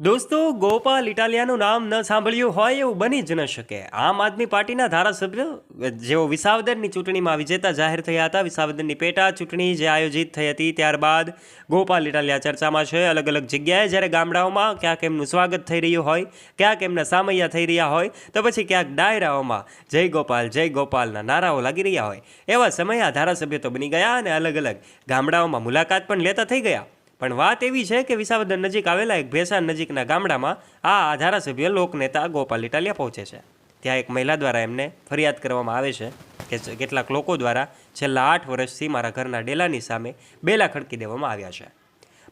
દોસ્તો, ગોપાલ ઇટાલિયાનું નામ ન સાંભળ્યું હોય એવું બની જ ન શકે. આમ આદમી પાર્ટીના ધારાસભ્ય, જેઓ વિસાવદરની ચૂંટણીમાં વિજેતા જાહેર થયા હતા, વિસાવદરની પેટા ચૂંટણી જે આયોજિત થઈ હતી ત્યારબાદ ગોપાલ ઇટાલિયા ચર્ચામાં છે. અલગ અલગ જગ્યાએ જ્યારે ગામડાઓમાં ક્યાંક એમનું સ્વાગત થઈ રહ્યું હોય, ક્યાંક એમના સામૈયા થઈ રહ્યા હોય, તો પછી ક્યાંક ડાયરાઓમાં જય ગોપાલ, જય ગોપાલના નારાઓ લાગી રહ્યા હોય. એવા સમયે આ ધારાસભ્ય તો બની ગયા અને અલગ અલગ ગામડાઓમાં મુલાકાત પણ લેતા થઈ ગયા. પણ વાત એવી છે કે વિસાવદર નજીક આવેલા એક ભેસાણ નજીકના ગામડામાં આ ધારાસભ્ય લોકનેતા ગોપાલ ઇટાલિયા પહોંચે છે. ત્યાં એક મહિલા દ્વારા એમને ફરિયાદ કરવામાં આવે છે કે કેટલાક લોકો દ્વારા છેલ્લા આઠ વર્ષથી મારા ઘરના ડેલાની સામે બેલા ખડકી દેવામાં આવ્યા છે.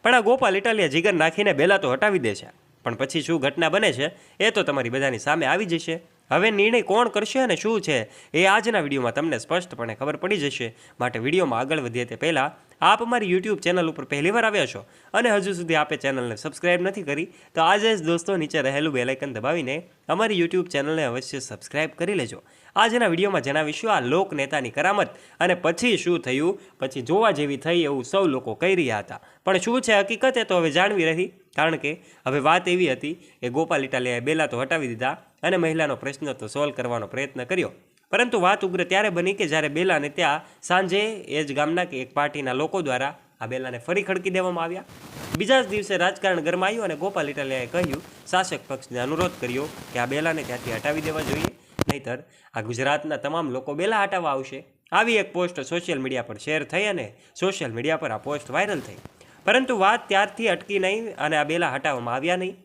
પણ આ ગોપાલ ઇટાલિયા જીગર નાખીને બેલા તો હટાવી દે છે. પણ પછી શું ઘટના બને છે એ તો તમારી બધાની સામે આવી જશે. હવે નિર્ણય કોણ કરશે અને શું છે એ આજના વિડીયોમાં તમને સ્પષ્ટપણે ખબર પડી જશે. માટે વિડીયોમાં આગળ વધીએ તે પહેલાં આપ અમારી યુટ્યુબ ચેનલ ઉપર પહેલીવાર આવ્યા છો અને હજુ સુધી આપે ચેનલને સબસ્ક્રાઇબ નથી કરી, તો આજે જ દોસ્તો નીચે રહેલું બેલાઇકન દબાવીને અમારી યુટ્યુબ ચેનલને અવશ્ય સબસ્ક્રાઇબ કરી લેજો. આજના વિડીયોમાં જણાવીશું આ લોક નેતાની કરામત અને પછી શું થયું, પછી જોવા જેવી થઈ એવું સૌ લોકો કહી રહ્યા હતા. પણ શું છે હકીકત એ તો હવે જાણવી રહી, કારણ કે હવે વાત એવી હતી કે ગોપાલ ઇટાલિયાએ બેલા તો હટાવી દીધા અને મહિલાનો પ્રશ્ન તો સોલ્વ કરવાનો પ્રયત્ન કર્યો. પરંતુ વાત ઉગ્ર ત્યારે બની કે જ્યારે બેલાને ત્યાં સાંજે એ જ ગામના કે એક પાર્ટીના લોકો દ્વારા આ બેલાને ફરી ખડકી દેવામાં આવ્યા. બીજા જ દિવસે રાજકારણ ગરમાયું અને ગોપાલ ઇટાલિયાએ કહ્યું, શાસક પક્ષને અનુરોધ કર્યો કે આ બેલાને ત્યાંથી હટાવી દેવા જોઈએ. નહીતર આ ગુજરાતના તમામ લોકો બેલા હટાવવા આવશે. આવી એક પોસ્ટ સોશિયલ મીડિયા પર શેર થઈ અને સોશિયલ મીડિયા પર આ પોસ્ટ વાયરલ થઈ. પરંતુ વાત ત્યારથી અટકી નહીં અને આ બેલા હટાવવામાં આવ્યા નહીં.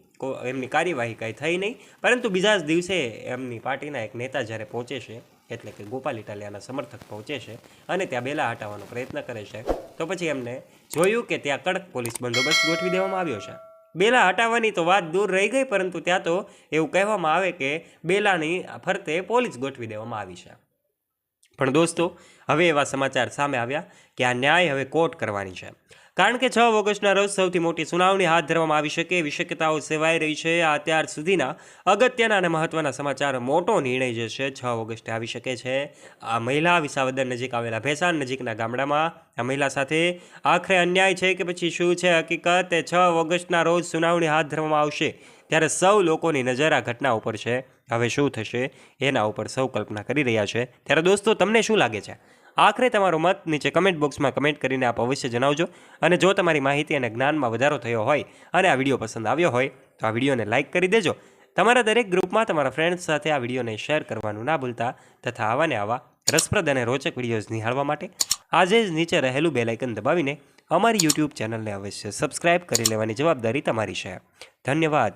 એમની કાર્યવાહી કાંઈ થઈ નહીં. પરંતુ બીજા જ દિવસે એમની પાર્ટીના એક નેતા જ્યારે પહોંચે છે, એટલે કે ગોપાલ ઇટાલિયાના સમર્થક પહોંચે છે અને ત્યાં બેલા હટાવવાનો પ્રયત્ન કરે છે, તો પછી એમને જોયું કે ત્યાં કડક પોલીસ બંદોબસ્ત ગોઠવી દેવામાં આવ્યો છે. બેલા હટાવવાની તો વાત દૂર રહી ગઈ, પરંતુ ત્યાં તો એવું કહેવામાં આવે કે બેલાની ફરતે પોલીસ ગોઠવી દેવામાં આવી છે. પણ દોસ્તો, હવે એવા સમાચાર સામે આવ્યા કે આ ન્યાય હવે કોર્ટ કરવાની છે. કારણ કે છ ઓગસ્ટના રોજ સૌથી મોટી સુનાવણી હાથ ધરવામાં આવી શકે એવી શક્યતાઓ સેવાઈ રહી છે. આ અત્યાર સુધીના અગત્યના અને મહત્વના સમાચાર મોટો નિર્ણય જે છે છ ઓગસ્ટે આવી શકે છે. આ મહિલા વિસાવદર નજીક આવેલા ભેસાણ નજીકના ગામડામાં આ મહિલા સાથે આખરે અન્યાય છે કે પછી શું છે? હકીકત એ છ ઓગસ્ટના રોજ સુનાવણી હાથ ધરવામાં આવશે ત્યારે સૌ લોકોની નજર આ ઘટના ઉપર છે. હવે શું થશે? એના ઉપર સૌ કલ્પના કરી રહ્યા છે. ત્યારે દોસ્તો, તમને શું લાગે છે? આખરે તમારો મત નીચે કમેન્ટ બોક્સમાં કમેન્ટ કરીને આપ અવશ્ય જણાવજો. અને જો તમારી માહિતી અને જ્ઞાનમાં વધારો થયો હોય અને આ વીડિયો પસંદ આવ્યો હોય, તો આ વિડીયોને લાઇક કરી દેજો. તમારા દરેક ગ્રુપમાં તમારા ફ્રેન્ડ્સ સાથે આ વિડીયોને શેર કરવાનું ના ભૂલતા તથા આવા ને આવા રસપ્રદ અને રોચક વિડીયોઝ નિહાળવા માટે આજે જ નીચે રહેલું બેલાઇકન દબાવીને અમારી યુટ્યુબ ચેનલને અવશ્ય સબસ્ક્રાઇબ કરી લેવાની જવાબદારી તમારી છે. ધન્યવાદ.